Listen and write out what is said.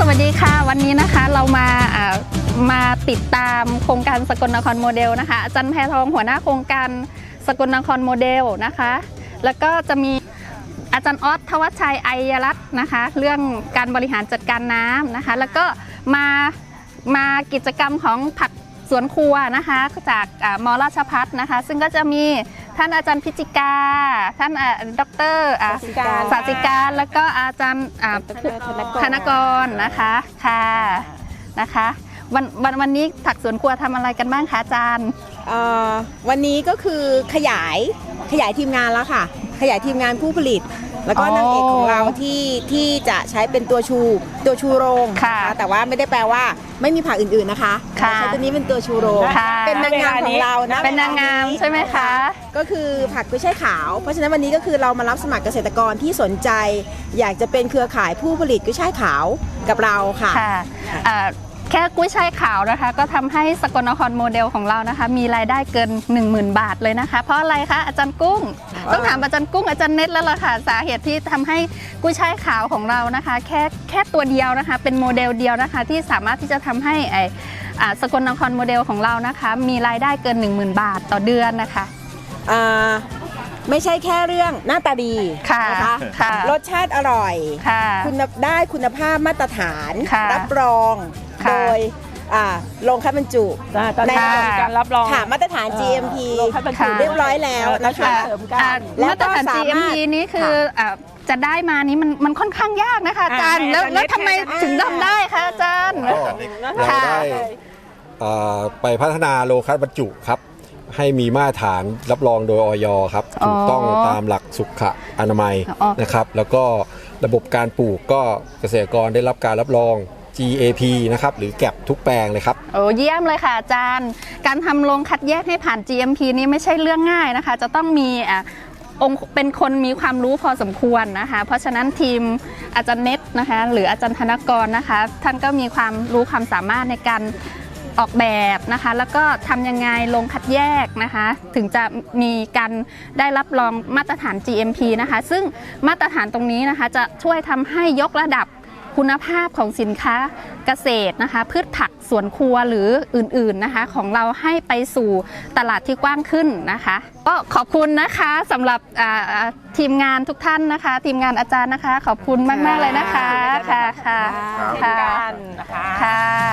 สวัสดีค่ะ วันนี้นะคะเรามามาติดตามโครงการสกลนครโมเดลนะคะอาจารย์แพทองหัวหน้าโครงการสกลนครโมเดลนะคะ แล้วก็จะมีอาจารย์ออสทวัชชัยไอยรัตน์นะคะ เรื่องการบริหารจัดการน้ำนะคะ แล้วก็มามากิจกรรมของผักสวนครัวนะคะจากอมอราชพัฒนะคะ ซึ่งก็จะมี ท่านอาจารย์พิจิกา ท่านอ่าดอกเตอรอ่าศาสิการศาสิการแล้วก็อาจารย์อ่าดรธนกรธนกรนะคะค่ะนะคะวันวันวันนี้ผักสวนครัวทำอะไรกันบ้างคะอาจารย์เอ่อวันนี้ก็คือขยายขยายทีมงานแล้วค่ะ ขยายทีมงานผู้ผลิต แล้วก็อ๋อนางเอกของเราที่ที่จะใช้เป็นตัวชูตัวชูโรงค่ะนแต่ว่าไม่ได้แปลว่าไม่มีผักอื่นๆนะคะค่ะใช้ตัวนี้เป็นตัวชูโรงค่ะเป็นนางงามของเรานะเป็นนางงามใช่ไหมคะ ก็คือผักกุ้ยช่ายขาว เพราะฉะนั้นวันนี้ก็คือเรามารับสมัครเกษตรกรที่สนใจ อยากจะเป็นเครือข่ายผู้ผลิตกุ้ยช่ายขาวกับเราค่ะค่ะอ่า แค่กุ้ยช่ายขาวนะคะ ก็ทำให้สกลนครโมเดลของเรานะคะ มีรายได้เกิน 10,000 บาทเลยนะคะ เพราะอะไรคะอาจารย์กุ้ง ต้องถามอาจารย์กุ้งอาจารย์เน็ตแล้วล่ะค่ะสาเหตุที่ทำให้กุ้ยช่ายขาวของเรานะคะ แค่แค่ตัวเดียวนะคะ เป็นโมเดลเดียวนะคะ ที่สามารถที่จะทำให้ไอ้อ่าสกลนครโมเดลของเรานะคะ มีรายได้เกิน 10,000 บาทต่อเดือนนะคะอ่าไม่ใช่แค่เรื่องหน้าตาดีค่ะนะคะค่ะรสชาติอร่อยค่ะคุณได้คุณภาพมาตรฐานค่ะรับรองค่ะ โดยอ่าลงคัดบรรจุจ้ะตอนนี้ในมีการรับรองค่ะมาตรฐานเอ่อ GMP ลงคัดบรรจุค่ะเรียบร้อยแล้วนะคะเสริมกันอ่าแล้วมาตรฐานก็สามารถ GMP นี้คืออ่าจะได้มานี้มันมันค่อนข้างยากนะคะอาจารย์อ่าแล้วอาจารย์แล้วทำไมอ่าถึงทำได้คะอาจารย์ก็เราค่ะได้เอ่อไปพัฒนาโลคัสบรรจุครับให้มีมาตรฐานรับรองโดยออยครับอ๋อถูกต้องตามหลักสุขอนามัยอ๋อนะครับ แล้วก็ระบบการปลูกก็เกษตรกรได้รับการรับรอง GAP นะครับหรือแก็บทุกแปลงเลยครับโอ้เยี่ยมเลยค่ะอาจารย์ การทำโรงคัดแยกให้ผ่าน GMP นี้ไม่ใช่เรื่องง่ายนะคะ จะต้องมีอะองค์เป็นคนมีความรู้พอสมควรนะคะ เพราะฉะนั้นทีมอาจารย์เน็ตนะคะ หรืออาจารย์ธนกรนะคะ ท่านก็มีความรู้ความสามารถในการออกแบบนะคะ แล้วก็ทำยังไงลงคัดแยกนะคะ ถึงจะมีการได้รับรองมาตรฐาน GMP นะคะ ซึ่งมาตรฐานตรงนี้นะคะ จะช่วยทำให้ยกระดับ คุณภาพของสินค้าเกษตรนะคะพืชผักสวนครัวหรืออื่นๆนะคะของเราให้ไปสู่ตลาดที่กว้างขึ้นนะคะก็ขอบคุณนะคะสำหรับอ่าอ่าทีมงานทุกท่านนะคะ ทีมงานอาจารย์นะคะ ขอบคุณมากๆเลยนะคะค่ะค่ะทีมค่ะการนะคะค่ะ